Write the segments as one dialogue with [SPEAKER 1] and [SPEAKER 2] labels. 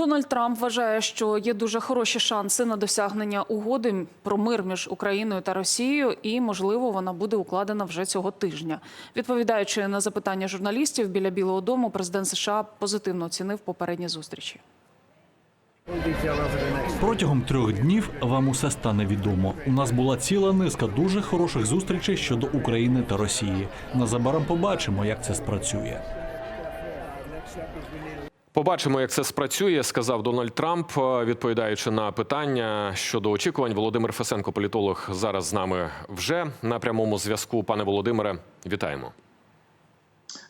[SPEAKER 1] Дональд Трамп вважає, що є дуже хороші шанси на досягнення угоди про мир між Україною та Росією, і можливо вона буде укладена вже цього тижня. Відповідаючи на запитання журналістів біля Білого Дому, президент США позитивно оцінив попередні зустрічі.
[SPEAKER 2] Протягом трьох днів вам усе стане відомо. У нас була ціла низка дуже хороших зустрічей щодо України та Росії. Незабаром побачимо, як це спрацює.
[SPEAKER 3] Побачимо, як це спрацює, сказав Дональд Трамп, е, відповідаючи на питання щодо очікувань. Володимир Фесенко, політолог, зараз з нами вже на прямому зв'язку. Пане Володимире, вітаємо.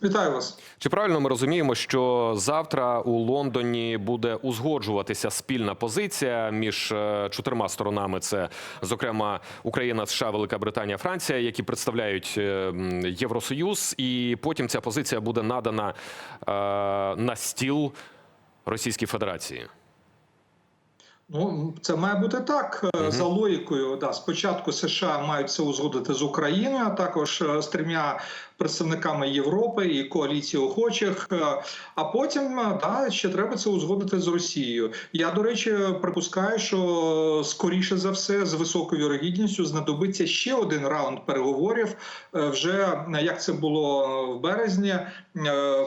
[SPEAKER 4] Вітаю вас.
[SPEAKER 3] Чи правильно ми розуміємо, що завтра у Лондоні буде узгоджуватися спільна позиція між е, чотирма сторонами? Це зокрема Україна, США, Велика Британія, Франція, які представляють е, Євросоюз, і потім ця позиція буде надана е, на стіл Російській Федерації.
[SPEAKER 4] Ну це має бути так е, за логікою. Да, спочатку США мають це узгодити з Україною, а також з трьома представниками Європи і коаліції охочих. е, А потім е, да, ще треба це узгодити з Росією. Я до речі припускаю, що скоріше за все з високою вірогідністю знадобиться ще один раунд переговорів. е, Вже е, як це було в березні, е,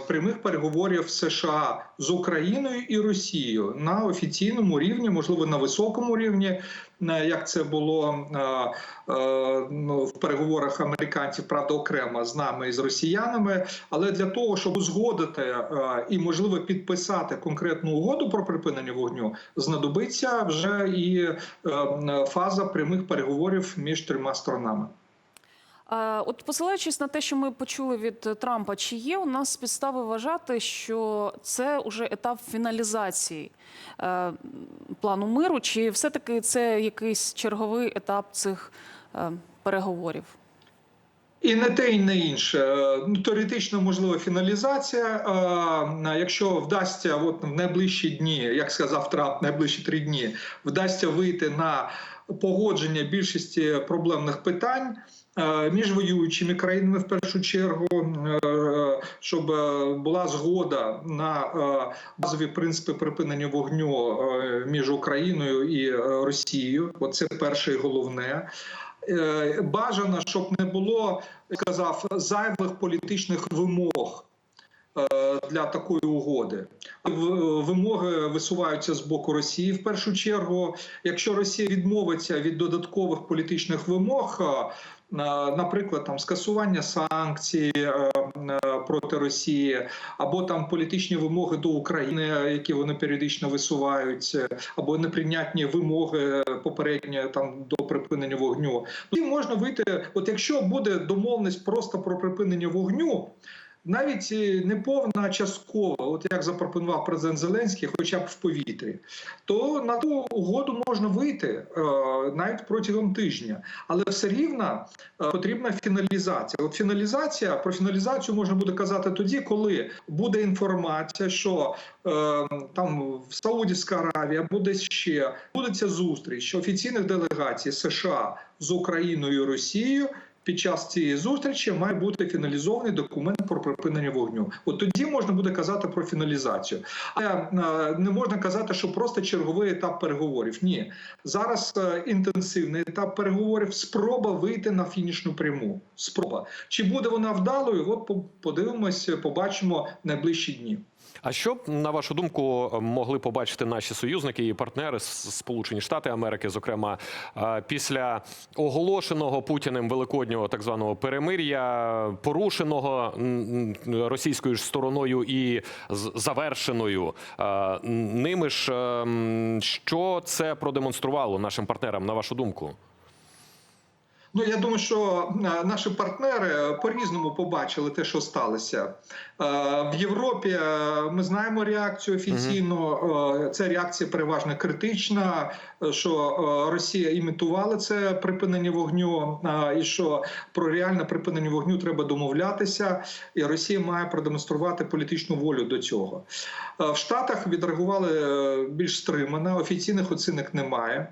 [SPEAKER 4] прямих переговорів США з Україною і Росією на офіційному рівні, можливо, на високому рівні, е, як це було е, е, ну, в переговорах американців, правда, окремо з нами і з росіянами. Але для того, щоб узгодити е, і можливо підписати конкретну угоду про припинення вогню, знадобиться вже і е, фаза прямих переговорів між трьома сторонами.
[SPEAKER 1] От посилаючись на те, що ми почули від Трампа, чи є у нас підстави вважати, що це вже етап фіналізації е, плану миру, чи все-таки це якийсь черговий етап цих переговорів?
[SPEAKER 4] І не те, і не інше. Ну, теоретично можлива фіналізація. Якщо вдасться, от в найближчі дні, як сказав Трамп, найближчі три дні, вдасться вийти на погодження більшості проблемних питань. Між воюючими країнами в першу чергу, щоб була згода на базові принципи припинення вогню між Україною і Росією. Оце перше і головне. Е, Бажано, щоб не було сказав зайвих політичних вимог е, для такої угоди. В- Вимоги висуваються з боку Росії в першу чергу. Якщо Росія відмовиться від додаткових політичних вимог, е, наприклад, там скасування санкцій е, е, проти Росії, або там політичні вимоги до України, які вони періодично висувають, е, або неприйнятні вимоги попередньо там до припинення вогню. І можна вийти, от якщо буде домовленість просто про припинення вогню. Навіть е, не повна а часткова, от як запропонував президент Зеленський, хоча б в повітрі, то на ту угоду можна вийти е, навіть протягом тижня, але все рівно е, потрібна фіналізація. От фіналізація про фіналізацію можна буде казати тоді, коли буде інформація, що там в Саудівська Аравія буде ще буде ця зустріч офіційних делегацій США з Україною і Росією. Під час цієї зустрічі має бути фіналізований документ про припинення вогню. От тоді можна буде казати про фіналізацію. Але е, не можна казати, що просто черговий етап переговорів. Ні, зараз е, інтенсивний етап переговорів. Спроба вийти на фінішну пряму. Спроба чи буде вона вдалою? От по- подивимось, побачимо найближчі дні.
[SPEAKER 3] А що на вашу думку могли побачити наші союзники і партнери Сполучені Штати Америки, зокрема е, після оголошеного Путіним великоднього так званого перемир'я, порушеного російською ж стороною і завершеною е, ними ж, е, що це продемонструвало нашим партнерам, на вашу думку?
[SPEAKER 4] Ну я думаю, що е, наші партнери по-різному побачили те, що сталося Е, в Європі. е, Ми знаємо реакцію офіційно. Ця реакція переважно критична. Що Росія імітувала це припинення вогню, і що про реальне припинення вогню треба домовлятися, і Росія має продемонструвати політичну волю до цього. В Штатах відреагували більш стримано. Офіційних оцінок немає.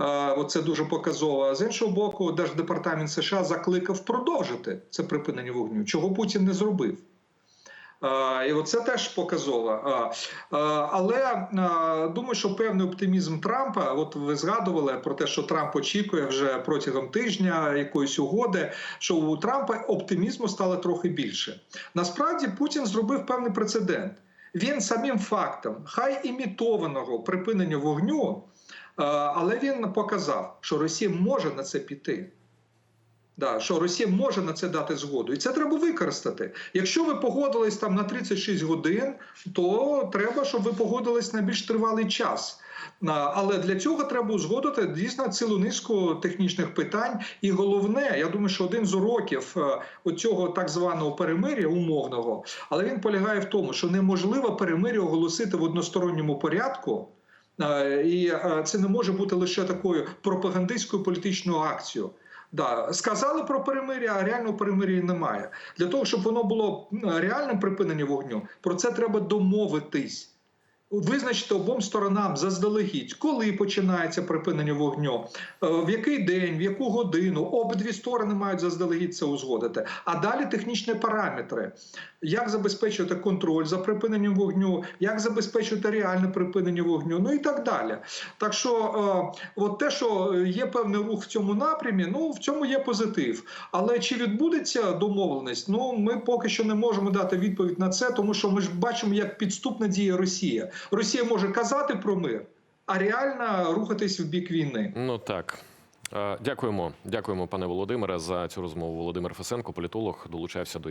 [SPEAKER 4] Е, Оце дуже показово. А З іншого боку, Держдепартамент США закликав продовжити це припинення вогню, чого Путін не зробив. Е, І оце теж показово. Е, Але думаю, що певний оптимізм Трампа, от ви згадували про те, що Трамп очікує вже протягом тижня якоїсь угоди, що у Трампа оптимізму стало трохи більше. Насправді Путін зробив певний прецедент. Він самим фактом, хай імітованого припинення вогню, але він показав, що Росія може на це піти. Да, що Росія може на це дати згоду, і це треба використати. Якщо ви погодились там на 36 годин, то треба, щоб ви погодились на більш тривалий час. Але для цього треба узгодити дійсно цілу низку технічних питань. І головне, я думаю, що один з уроків е, цього так званого перемир'я умовного, але він полягає в тому, що неможливо перемир'я оголосити в односторонньому порядку. Е, І е, це не може бути лише такою пропагандистською політичною акцією. Да, сказали про перемир'я, а реального перемир'я немає. Для того, щоб воно було реальним припинення вогню, про це треба домовитись. Визначити обом сторонам заздалегідь, коли починається припинення вогню, е, в який день, в яку годину. Обидві сторони мають заздалегідь це узгодити. А далі технічні параметри: як забезпечувати контроль за припиненням вогню, як забезпечувати реальне припинення вогню, ну і так далі. Так що, е, от те, що є певний рух в цьому напрямі, ну в цьому є позитив. Але чи відбудеться домовленість? Ну ми поки що не можемо дати відповідь на це, тому що ми ж бачимо, як підступна діє Росія. Росія може казати про мир, а реально рухатись в бік війни.
[SPEAKER 3] Ну так. Е, Дякуємо, дякуємо, пане Володимире, за цю розмову. Володимир Фесенко, політолог, долучався до ефіру.